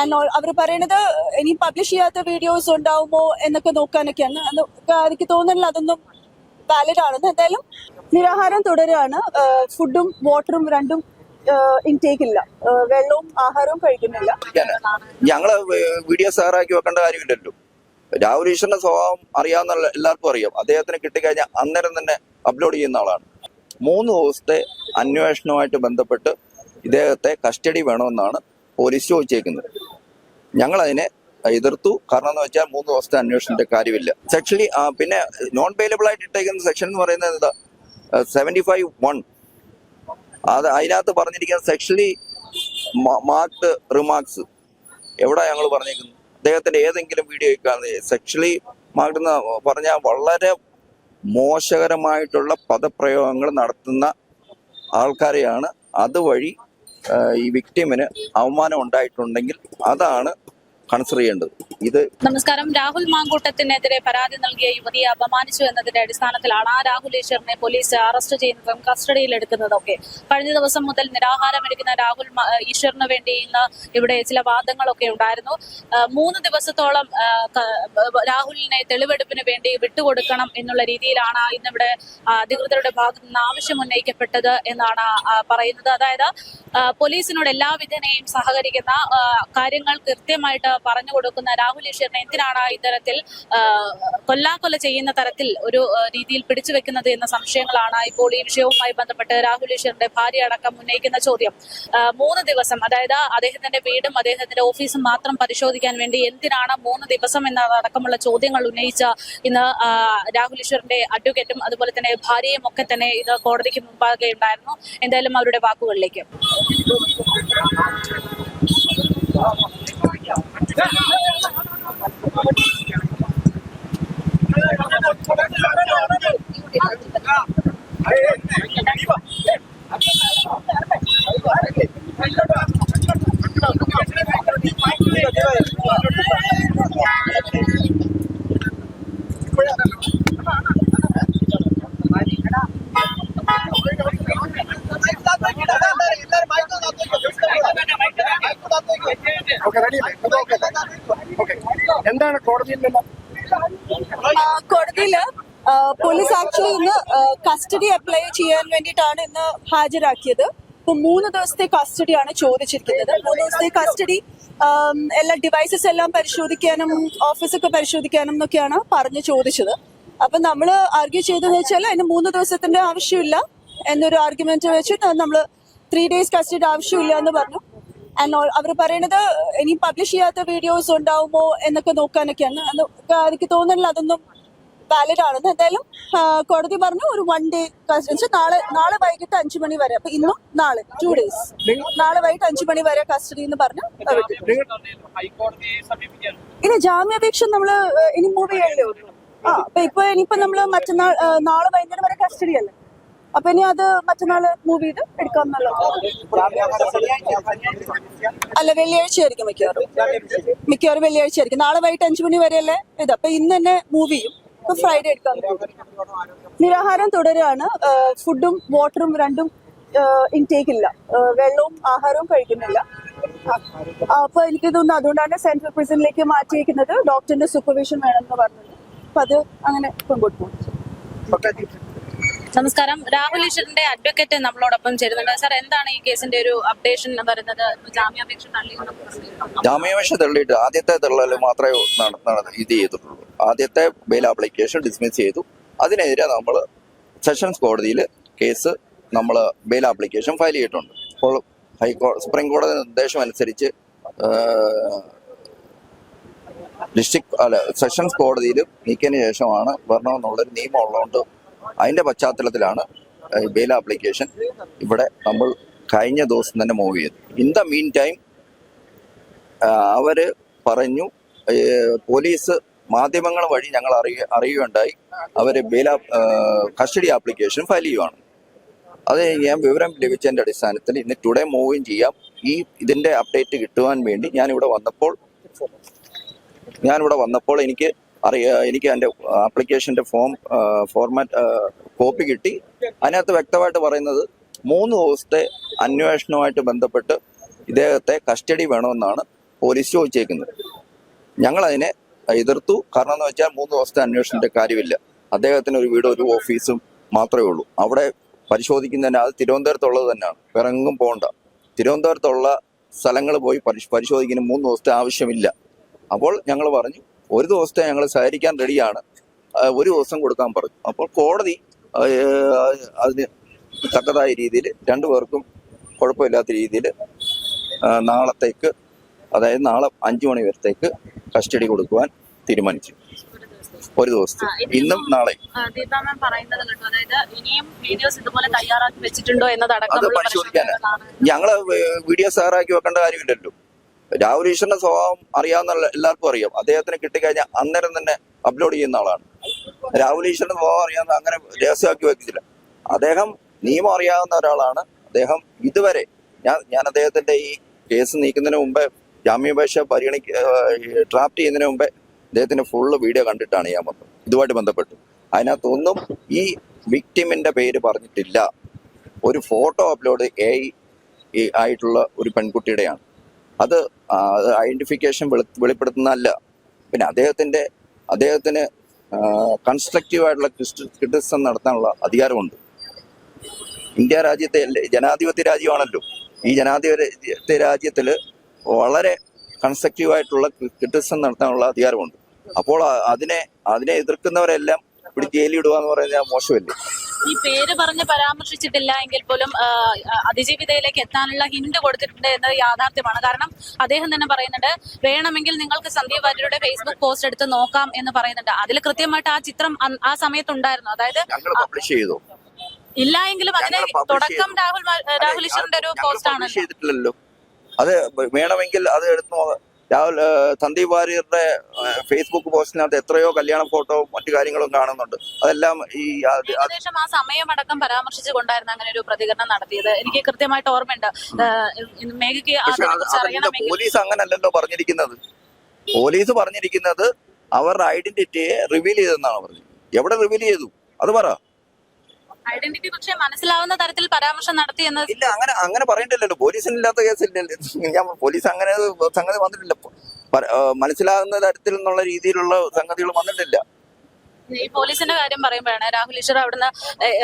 And അവർ പറയണത് ഇനി publish ചെയ്യാത്ത വീഡിയോസ് ഉണ്ടാവുമോ? എന്നൊക്കെ നോക്കാനൊക്കെയാണ്. എനിക്ക് തോന്നുന്നില്ല അതൊന്നും വാലിഡ് ആണെന്ന്. എന്തായാലും നിരാഹാരം തുടരുകയാണ്. ഫുഡും വാട്ടറും രണ്ടും ഇൻടേക്ക് ഇല്ല. ആഹാരവും കഴിക്കുന്നില്ല. ഞങ്ങൾ വീഡിയോ സാറാക്കി വെക്കേണ്ട കാര്യമില്ലല്ലോ. രാഹുൽ ഈശ്വറിന്റെ സ്വഭാവം അറിയാവുന്ന എല്ലാവർക്കും അറിയാം. അദ്ദേഹത്തിന് കിട്ടിക്കഴിഞ്ഞാൽ അന്നേരം തന്നെ അപ്ലോഡ് ചെയ്യുന്ന ആളാണ്. മൂന്ന് ദിവസത്തെ അന്വേഷണവുമായിട്ട് ബന്ധപ്പെട്ട് ഇദ്ദേഹത്തെ കസ്റ്റഡി വേണമെന്നാണ് പോലീസ് ചോദിച്ചേക്കുന്നത്. ഞങ്ങൾ അതിനെ എതിർത്തു. കാരണം എന്ന് വെച്ചാൽ മൂന്ന് ദിവസത്തെ അന്വേഷണത്തിന്റെ കാര്യമില്ല. സെക്ഷലി പിന്നെ നോൺ പേലബിൾ ആയിട്ട് ഇട്ടേക്കുന്ന സെക്ഷൻ എന്ന് പറയുന്നത് എന്താ? സെവന്റി ഫൈവ് വൺ അത് അതിനകത്ത് പറഞ്ഞിരിക്കുന്ന സെക്ഷലി മാർക്ഡ് റിമാർക്സ് എവിടെ ഞങ്ങൾ പറഞ്ഞേക്കുന്നത്? അദ്ദേഹത്തിന്റെ ഏതെങ്കിലും വീഡിയോ സെക്ഷലി മാർക്ഡ് എന്ന് പറഞ്ഞാൽ വളരെ മോശകരമായിട്ടുള്ള പദപ്രയോഗങ്ങൾ നടത്തുന്ന ആൾക്കാരെയാണ്. അതുവഴി ഈ വിക്ടിമിന് അവമാനം ഉണ്ടായിട്ടുണ്ടെങ്കിൽ അതാണ് കൺസിഡർ ഇത് നമസ്കാരം. രാഹുൽ മാങ്കൂട്ടത്തിനെതിരെ പരാതി നൽകിയ യുവതിയെ അപമാനിച്ചു എന്നതിന്റെ അടിസ്ഥാനത്തിലാണ് ആ രാഹുൽ ഈശ്വറിനെ പോലീസ് അറസ്റ്റ് ചെയ്യുന്നതും കസ്റ്റഡിയിൽ എടുക്കുന്നതൊക്കെ. കഴിഞ്ഞ ദിവസം മുതൽ നിരാഹാരം എടുക്കുന്ന രാഹുൽ ഈശ്വറിന് വേണ്ടി ഇന്ന് ഇവിടെ ചില വാദങ്ങളൊക്കെ ഉണ്ടായിരുന്നു. മൂന്ന് ദിവസത്തോളം രാഹുലിനെ തെളിവെടുപ്പിന് വേണ്ടി വിട്ടുകൊടുക്കണം എന്നുള്ള രീതിയിലാണ് ഇന്നിവിടെ അധികൃതരുടെ ഭാഗത്തു നിന്ന് ആവശ്യം ഉന്നയിക്കപ്പെട്ടത് എന്നാണ് പറയുന്നത്. അതായത് പോലീസിനോട് എല്ലാവിധനെയും സഹകരിക്കുന്ന കാര്യങ്ങൾ കൃത്യമായിട്ട് പറഞ്ഞു കൊടുക്കുന്ന രാഹുൽ ഈശ്വറിനെ എന്തിനാണ് ഇത്തരത്തിൽ കൊല്ലാക്കൊല ചെയ്യുന്ന തരത്തിൽ ഒരു രീതിയിൽ പിടിച്ചു വെക്കുന്നത് എന്ന സംശയങ്ങളാണ് ഇപ്പോൾ ഈ വിഷയവുമായി ബന്ധപ്പെട്ട് രാഹുൽ ഈശ്വറിന്റെ ഭാര്യ അടക്കം ഉന്നയിക്കുന്ന ചോദ്യം. മൂന്ന് ദിവസം അതായത് അദ്ദേഹത്തിന്റെ വീടും അദ്ദേഹത്തിന്റെ ഓഫീസും മാത്രം പരിശോധിക്കാൻ വേണ്ടി എന്തിനാണ് മൂന്ന് ദിവസം എന്നതടക്കമുള്ള ചോദ്യങ്ങൾ ഉന്നയിച്ച ഇന്ന് രാഹുൽ ഈശ്വറിന്റെ അഡ്വക്കേറ്റും അതുപോലെ തന്നെ ഭാര്യയും ഒക്കെ തന്നെ ഇത് കോടതിക്ക് മുമ്പാകെ ഉണ്ടായിരുന്നു. എന്തായാലും അവരുടെ വാക്കുകളിലേക്ക്. Yeah. കോടതിയിൽ പോലീസ് ആക്ച്വലി ഇന്ന് കസ്റ്റഡി അപ്ലൈ ചെയ്യാൻ വേണ്ടിയിട്ടാണ് ഇന്ന് ഹാജരാക്കിയത്. ഇപ്പൊ മൂന്ന് ദിവസത്തെ കസ്റ്റഡിയാണ് ചോദിച്ചിരിക്കുന്നത്. മൂന്ന് ദിവസത്തെ കസ്റ്റഡി എല്ലാ ഡിവൈസസ് എല്ലാം പരിശോധിക്കാനും ഓഫീസൊക്കെ പരിശോധിക്കാനും എന്നൊക്കെയാണ് പറഞ്ഞ് ചോദിച്ചത്. അപ്പൊ നമ്മൾ ആർഗ്യൂ ചെയ്തതെന്ന് വെച്ചാൽ അതിന് മൂന്ന് ദിവസത്തിന്റെ ആവശ്യമില്ല എന്നൊരു ആർഗ്യുമെന്റ് വെച്ചിട്ട് നമ്മൾ ത്രീ ഡേയ്സ് കസ്റ്റഡി ആവശ്യമില്ല എന്ന് പറഞ്ഞു. ആൻഡ് അവർ പറയണത് ഇനി പബ്ലിഷ് ചെയ്യാത്ത വീഡിയോസ് ഉണ്ടാവുമോ? എന്നൊക്കെ നോക്കാനൊക്കെയാണ്. എനിക്ക് തോന്നുന്നില്ല അതൊന്നും വാലിഡ് ആണെന്ന്. എന്തായാലും കോടതി പറഞ്ഞു ഒരു വൺ ഡേ നാളെ നാളെ വൈകിട്ട് അഞ്ചു മണി വരെ. അപ്പൊ ഇന്നും നാളെ ടു ഡേയ്സ് നാളെ വൈകിട്ട് അഞ്ചു മണി വരെ കസ്റ്റഡി എന്ന് പറഞ്ഞു ഇനി ജാമ്യാപേക്ഷ നമ്മൾ ഇനി മൂവ് ചെയ്യല്ലേ ആ അപ്പൊ ഇപ്പൊ ഇനിയിപ്പോ നമ്മൾ മറ്റന്നാൾ നാളെ വൈകുന്നേരം വരെ കസ്റ്റഡി അല്ലേ? അപ്പൊ ഇനി അത് മറ്റന്നാൾ മൂവ് ചെയ്ത് എടുക്കാം അല്ല വെള്ളിയാഴ്ച ആയിരിക്കും മിക്കവാറും. മിക്കവാറും വെള്ളിയാഴ്ച ആയിരിക്കും. നാളെ വൈകിട്ട് അഞ്ചു മണി വരെയല്ലേ ഇത്? അപ്പൊ ഇന്ന് തന്നെ മൂവ് ചെയ്യും ഇപ്പൊ ഫ്രൈഡേ എടുക്കാം. നിരാഹാരം തുടരുകയാണ്. ഫുഡും വാട്ടറും രണ്ടും ഇൻടേക്ക് ഇല്ല. വെള്ളവും ആഹാരവും കഴിക്കുന്നില്ല. അപ്പൊ എനിക്ക് തോന്നുന്നു അതുകൊണ്ടാണ് സെൻട്രൽ പ്രിസണിലേക്ക് മാറ്റിയിരിക്കുന്നത് ഡോക്ടറിന്റെ സൂപ്പർവിഷൻ വേണമെന്ന് പറഞ്ഞത്. അപ്പൊ അത് അങ്ങനെ കൊണ്ടുപോകും. നമസ്കാരം. രാഹുൽ ഈശ്വറിന്റെ അഡ്വക്കേറ്റ് നമ്മളോടൊപ്പം ചേരുന്നുണ്ട്. സാർ എന്താണ് ഈ കേസിന്റെ ഒരു അപ്ഡേഷൻ എന്ന് പറയുന്നത്? ജാമ്യാപേക്ഷ തള്ളിയെന്ന് ജാമ്യാപേക്ഷ തള്ളിയിട്ട് ആദ്യത്തെ തള്ളൽ മാത്രമേ ഇത് ചെയ്തിട്ടുള്ളൂ. ആദ്യത്തെ ബെയിൽ ആപ്ലിക്കേഷൻ ഡിസ്മിസ് ചെയ്തു. അതിനെതിരെ നമ്മൾ സെഷൻസ് കോടതിയിൽ കേസ് നമ്മൾ ബെയിൽ ആപ്ലിക്കേഷൻ ഫയൽ ചെയ്തിട്ടുണ്ട്. അപ്പോൾ ഹൈക്കോ സുപ്രീം കോടതി നിർദ്ദേശം അനുസരിച്ച് ഡിസ്ട്രിക്ട് അല്ല സെഷൻസ് കോടതിയിൽ നീക്കിയതിന് ശേഷമാണ് വരണമെന്നുള്ളൊരു നിയമം ഉള്ളതുകൊണ്ട് അതിന്റെ പശ്ചാത്തലത്തിലാണ് ബെയിൽ ആപ്ലിക്കേഷൻ ഇവിടെ നമ്മൾ കഴിഞ്ഞ ദിവസം തന്നെ മൂവ് ചെയ്തു ഇൻ ദ മീൻ ടൈം അവർ പറഞ്ഞു പോലീസ് മാധ്യമങ്ങൾ വഴി ഞങ്ങൾ അറിയ അറിയുകയുണ്ടായി. അവർ ബെയിൽ കസ്റ്റഡി ആപ്ലിക്കേഷൻ ഫയൽ ചെയ്യുവാണ്. അത് ഞാൻ വിവരം ലഭിച്ചതിന്റെ അടിസ്ഥാനത്തിൽ ഇന്ന് ടുഡേ മൂവും ചെയ്യാം. ഈ ഇതിന്റെ അപ്ഡേറ്റ് കിട്ടുവാൻ വേണ്ടി ഞാനിവിടെ വന്നപ്പോൾ ഞാനിവിടെ വന്നപ്പോൾ എനിക്ക് അറിയ എനിക്ക് എന്റെ ആപ്ലിക്കേഷന്റെ ഫോം ഫോർമാറ്റ് കോപ്പി കിട്ടി. അതിനകത്ത് വ്യക്തമായിട്ട് പറയുന്നത് മൂന്ന് ദിവസത്തെ അന്വേഷണവുമായിട്ട് ബന്ധപ്പെട്ട് ഇദ്ദേഹത്തെ കസ്റ്റഡി വേണമെന്നാണ് പോലീസ് ചോദിച്ചേക്കുന്നത്. ഞങ്ങളതിനെ എതിർത്തു. കാരണം എന്ന് വെച്ചാൽ മൂന്ന് ദിവസത്തെ അന്വേഷണത്തിന്റെ കാര്യമില്ല. അദ്ദേഹത്തിന് ഒരു വീട് ഒരു ഓഫീസും മാത്രമേ ഉള്ളൂ. അവിടെ പരിശോധിക്കുന്നതിന് അത് തിരുവനന്തപുരത്തുള്ളത് തന്നെയാണ്. വേറെ എങ്ങും പോകണ്ട. തിരുവനന്തപുരത്തുള്ള സ്ഥലങ്ങൾ പോയി പരിശോധിക്കുന്ന മൂന്ന് ദിവസത്തെ ആവശ്യമില്ല. അപ്പോൾ ഞങ്ങൾ പറഞ്ഞു ഒരു ദിവസത്തെ ഞങ്ങൾ സഹകരിക്കാൻ റെഡിയാണ്. ഒരു ദിവസം കൊടുക്കാൻ പറഞ്ഞു. അപ്പോൾ കോടതി അതിന് തക്കതായ രീതിയിൽ രണ്ടു പേർക്കും കുഴപ്പമില്ലാത്ത രീതിയിൽ നാളത്തേക്ക് അതായത് നാളെ അഞ്ചു മണി വരത്തേക്ക് കസ്റ്റഡി കൊടുക്കുവാൻ തീരുമാനിച്ചു. ഒരു ദിവസത്തെ ഇന്നും നാളെ. തയ്യാറാക്കി അത് നമ്മൾ പരിശോധിക്കാനാ. പരിശോധിക്കുന്നതാണ്. ഞങ്ങൾ വീഡിയോ സാറാക്കി വെക്കേണ്ട കാര്യമില്ലല്ലോ. രാഹുൽ ഈശ്വറിന്റെ സ്വഭാവം അറിയാവുന്ന എല്ലാവർക്കും അറിയാം. അദ്ദേഹത്തിന് കിട്ടിക്കഴിഞ്ഞാൽ അന്നേരം തന്നെ അപ്ലോഡ് ചെയ്യുന്ന ആളാണ്. രാഹുൽ ഈശ്വറിന്റെ സ്വഭാവം അറിയാവുന്ന അങ്ങനെ രഹസ്യമാക്കി വെക്കില്ല അദ്ദേഹം നിയമം അറിയാവുന്ന ഒരാളാണ്. അദ്ദേഹം ഇതുവരെ ഞാൻ ഞാൻ അദ്ദേഹത്തിന്റെ ഈ കേസ് നീക്കുന്നതിന് മുമ്പേ ജാമ്യാപേക്ഷ പരിഗണിക്ക ഡ്രാഫ്റ്റ് ചെയ്യുന്നതിന് മുമ്പേ അദ്ദേഹത്തിന്റെ ഫുള്ള് വീഡിയോ കണ്ടിട്ടാണ് ഞാൻ വന്നത്. ഇതുമായിട്ട് ബന്ധപ്പെട്ട്. അതിനകത്തൊന്നും ഈ വിക്ടിമിന്റെ പേര് പറഞ്ഞിട്ടില്ല. ഒരു ഫോട്ടോ അപ്ലോഡ് എ ആയിട്ടുള്ള ഒരു പെൺകുട്ടിയുടെയാണ്. അത് ഐഡന്റിഫിക്കേഷൻ വെളിപ്പെടുത്തുന്നതല്ല. പിന്നെ അദ്ദേഹത്തിന്റെ അദ്ദേഹത്തിന് കൺസ്ട്രക്റ്റീവായിട്ടുള്ള ക്രിറ്റിസം നടത്താനുള്ള അധികാരമുണ്ട്. ഇന്ത്യ രാജ്യത്തെ ജനാധിപത്യ രാജ്യമാണല്ലോ. ഈ ജനാധിപത്യ രാജ്യത്തിൽ വളരെ കൺസ്ട്രക്റ്റീവായിട്ടുള്ള ക്രിറ്റിസം നടത്താനുള്ള അധികാരമുണ്ട്. അപ്പോൾ അതിനെ അതിനെ എതിർക്കുന്നവരെല്ലാം ഇവിടെ ജയിലിടുക എന്ന് പറയുന്നത് മോശമല്ലേ? ഈ പേര് പറഞ്ഞ് പരാമർശിച്ചിട്ടില്ല എങ്കിൽ പോലും അതിജീവിതയിലേക്ക് എത്താനുള്ള ഹിന്റ് കൊടുത്തിട്ടുണ്ട് എന്നത് യാഥാർത്ഥ്യമാണ്. കാരണം അദ്ദേഹം തന്നെ പറയുന്നുണ്ട് വേണമെങ്കിൽ നിങ്ങൾക്ക് സന്ദീപ് വാര്യരുടെ ഫേസ്ബുക്ക് പോസ്റ്റ് എടുത്ത് നോക്കാം എന്ന് പറയുന്നുണ്ട്. അതിൽ കൃത്യമായിട്ട് ആ ചിത്രം ആ സമയത്തുണ്ടായിരുന്നു. അതായത് ചെയ്തു. ഇല്ല എങ്കിലും അതിന് തുടക്കം രാഹുൽ രാഹുൽ ഈശ്വറിന്റെ ഒരു പോസ്റ്റ് ആണ് ചെയ്തിട്ടില്ലല്ലോ. അത് വേണമെങ്കിൽ അത് എടുത്ത് രാഹുൽ സന്ദീപ് വാര്യരുടെ ആ, ഫേസ്ബുക്ക് പോസ്റ്റിനകത്ത് എത്രയോ കല്യാണ ഫോട്ടോ മറ്റു കാര്യങ്ങളും കാണുന്നുണ്ട്. അതെല്ലാം ഈ ഏകദേശം ആ സമയമടക്കം പരാമർശിച്ചുകൊണ്ടായിരുന്നു അങ്ങനെ ഒരു പ്രതികരണം നടത്തിയത്. എനിക്ക് കൃത്യമായിട്ട് ഓർമ്മയുണ്ട്. മേഘയ്ക്ക് പോലീസ് അങ്ങനല്ലല്ലോ പറഞ്ഞിരിക്കുന്നത്. പോലീസ് പറഞ്ഞിരിക്കുന്നത് അവരുടെ ഐഡന്റിറ്റിയെ റിവീൽ ചെയ്തെന്നാണ് പറഞ്ഞത്. എവിടെ റിവീൽ ചെയ്തു? അത് പറ. ഐഡന്റിറ്റി പക്ഷെ മനസ്സിലാവുന്ന തരത്തിൽ പരാമർശം നടത്തി എന്നത് ഇല്ല അങ്ങനെ അങ്ങനെ പറയണ്ടില്ലല്ലോ പോലീസിനില്ലാത്ത കേസ് ഞാൻ പോലീസ് അങ്ങനെ സംഗതി വന്നിട്ടില്ല. മനസ്സിലാകുന്ന തരത്തിൽ എന്നുള്ള രീതിയിലുള്ള സംഗതികൾ വന്നിട്ടില്ല. ഈ പോലീസിന്റെ കാര്യം പറയുമ്പോഴാണ് രാഹുൽ ഈശ്വർ അവിടുന്ന്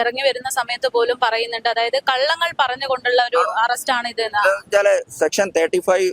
ഇറങ്ങി വരുന്ന സമയത്ത് പോലും പറയുന്നുണ്ട്. അതായത് കള്ളങ്ങൾ പറഞ്ഞുകൊണ്ടുള്ള ഒരു അറസ്റ്റ് ആണ് ഇത്. വെച്ചാൽ സെക്ഷൻ തേർട്ടി ഫൈവ്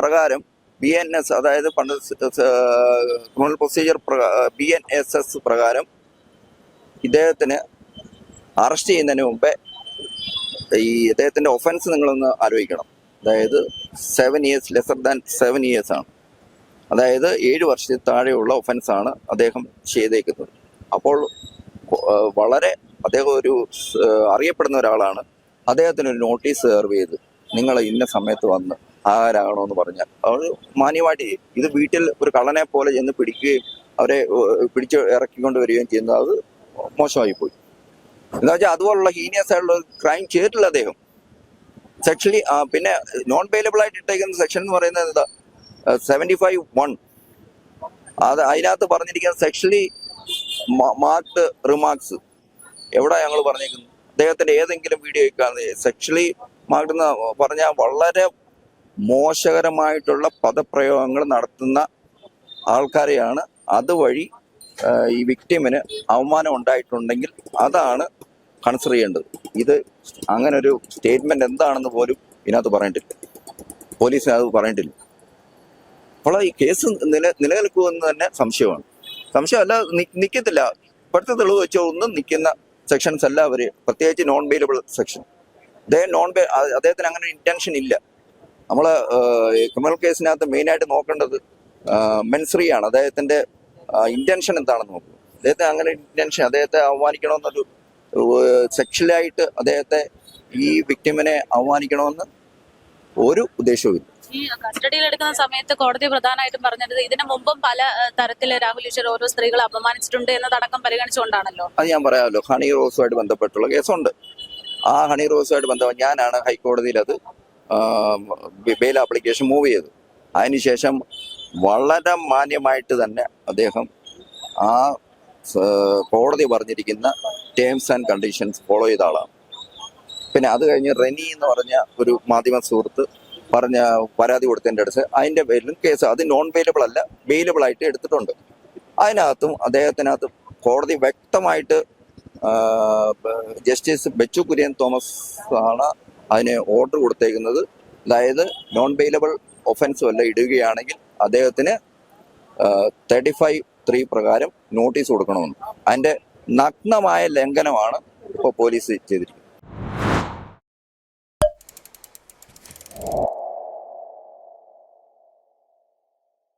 പ്രകാരം ബി എൻ എസ് അതായത് പണ്ട് criminal procedure B N S S പ്രകാരം ഇദ്ദേഹത്തിന് അറസ്റ്റ് ചെയ്യുന്നതിന് മുമ്പേ ഈ അദ്ദേഹത്തിന്റെ ഒഫൻസ് നിങ്ങളൊന്ന് ആലോചിക്കണം. അതായത് seven years lesser than seven years ആണ്. അതായത് ഏഴ് വർഷത്തിൽ താഴെയുള്ള ഒഫൻസ് ആണ് അദ്ദേഹം ചെയ്തേക്കുന്നത്. അപ്പോൾ വളരെ അദ്ദേഹം ഒരു അറിയപ്പെടുന്ന ഒരാളാണ്. അദ്ദേഹത്തിന് ഒരു നോട്ടീസ് സെർവ് ചെയ്ത് നിങ്ങൾ ഇന്ന സമയത്ത് വന്ന് ആരാകണമെന്ന് പറഞ്ഞാൽ അവർ മാന്യമായിട്ട് ഇത് വീട്ടിൽ ഒരു കള്ളനെ പോലെ ചെന്ന് പിടിക്കുകയും അവരെ പിടിച്ച് ഇറക്കിക്കൊണ്ട് വരികയും ചെയ്യുന്നത് അത് മോശമായി പോയി. എന്താ വെച്ചാൽ അതുപോലുള്ള ഹീനിയസ് ആയിട്ടുള്ള ക്രൈം ചെയ്തിട്ടില്ല അദ്ദേഹം. സെക്ഷലി പിന്നെ നോൺ പേലബിൾ ആയിട്ട് ഇട്ടേക്കുന്ന സെക്ഷൻ എന്ന് പറയുന്നത് എന്താ? സെവന്റി ഫൈവ് വൺ അത് അതിനകത്ത് പറഞ്ഞിരിക്കുന്ന സെക്ഷലി മാർക്ക്ഡ് റിമാർക്സ് എവിടെ ഞങ്ങൾ പറഞ്ഞിരിക്കുന്നു അദ്ദേഹത്തിന്റെ ഏതെങ്കിലും വീഡിയോ സെക്ഷലി മാർക്ഡ് എന്ന് പറഞ്ഞാൽ വളരെ മോശകരമായിട്ടുള്ള പദപ്രയോഗങ്ങൾ നടത്തുന്ന ആൾക്കാരെയാണ് അതുവഴി ഈ വിക്ടിമിന് അവമാനം ഉണ്ടായിട്ടുണ്ടെങ്കിൽ അതാണ് കൺസിഡർ ചെയ്യേണ്ടത്. ഇത് അങ്ങനെ ഒരു സ്റ്റേറ്റ്മെന്റ് എന്താണെന്ന് പോലും ഇതിനകത്ത് പറഞ്ഞിട്ടില്ല പോലീസിന് അത് അപ്പോൾ ഈ കേസ് നില നിലനിൽക്കുമെന്ന് തന്നെ സംശയമാണ്. സംശയമല്ല നിൽക്കത്തില്ല ഇപ്പോഴത്തെ തെളിവ് വെച്ച് ഒന്നും നിൽക്കുന്ന സെക്ഷൻസ് അല്ല അവർ. പ്രത്യേകിച്ച് നോൺ ബെയിലബിൾ സെക്ഷൻ അദ്ദേഹം നോൺ ബെ അദ്ദേഹത്തിന് അങ്ങനെ ഇന്റൻഷൻ ഇല്ല. നമ്മൾ ക്രിമിനൽ കേസിനകത്ത് മെയിനായിട്ട് നോക്കേണ്ടത് മെൻസറിയാണ് ആണ് അദ്ദേഹത്തിന്റെ ഇന്റൻഷൻ എന്താണെന്ന് നോക്കൂ. അദ്ദേഹത്തെ അങ്ങനെ ഇന്റൻഷൻ അദ്ദേഹത്തെ അവമാനിക്കണമെന്നൊരു സെക്ഷലായിട്ട് അദ്ദേഹത്തെ ഈ വിക്ടിമിനെ അവമാനിക്കണമെന്ന് ഒരു ഉദ്ദേശവും ഇല്ല ഈ കസ്റ്റഡിയിൽ എടുക്കുന്ന സമയത്ത് കോടതി പ്രധാനമായിട്ടും പറഞ്ഞത് ഇതിനു മുമ്പും പല തരത്തിൽ തരത്തിൽ രാഹുൽ ഈശ്വർ ഓരോ സ്ത്രീകളെ അപമാനിച്ചിട്ടുണ്ട് എന്നതടക്കം പരിഗണിച്ചുകൊണ്ടാണല്ലോ? അത് ഞാൻ പറയാമല്ലോ. ഹണി റോസുമായിട്ട് ബന്ധപ്പെട്ടുള്ള കേസുണ്ട്. ആ ഹണി റോസുമായിട്ട് ബന്ധപ്പെട്ട് ഞാനാണ് ഹൈക്കോടതിയിൽ അത് ബെയിൽ ആപ്ലിക്കേഷൻ മൂവ് ചെയ്തത്. അതിനുശേഷം വളരെ മാന്യമായിട്ട് തന്നെ അദ്ദേഹം ആ കോടതി പറഞ്ഞിരിക്കുന്ന ടേംസ് ആൻഡ് കണ്ടീഷൻസ് ഫോളോ ചെയ്ത ആളാണ്. പിന്നെ അത് കഴിഞ്ഞ് റെനി എന്ന് പറഞ്ഞ ഒരു മാധ്യമ സുഹൃത്ത് പറഞ്ഞ പരാതി കൊടുത്തതിന്റെ അടുത്ത് അതിന്റെ പേരിലും കേസ് അത് നോൺ വെയിലബിൾ അല്ല വെയിലബിൾ ആയിട്ട് എടുത്തിട്ടുണ്ട്. അതിനകത്തും അദ്ദേഹത്തിനകത്ത് കോടതി വ്യക്തമായിട്ട് ജസ്റ്റിസ് ബെച്ചു കുര്യൻ തോമസ് ആണ് അതിന് ഓർഡർ കൊടുത്തേക്കുന്നത്. അതായത് നോൺ വെയിലബിൾ ഒഫൻസ് വല്ല ഇടുകയാണെങ്കിൽ അദ്ദേഹത്തിന് തേർട്ടി ഫൈവ് ത്രീ പ്രകാരം നോട്ടീസ് കൊടുക്കണമെന്ന്. അതിന്റെ നഗ്നമായ ലംഘനമാണ് ഇപ്പോൾ പോലീസ് ചെയ്തിരിക്കുന്നത്.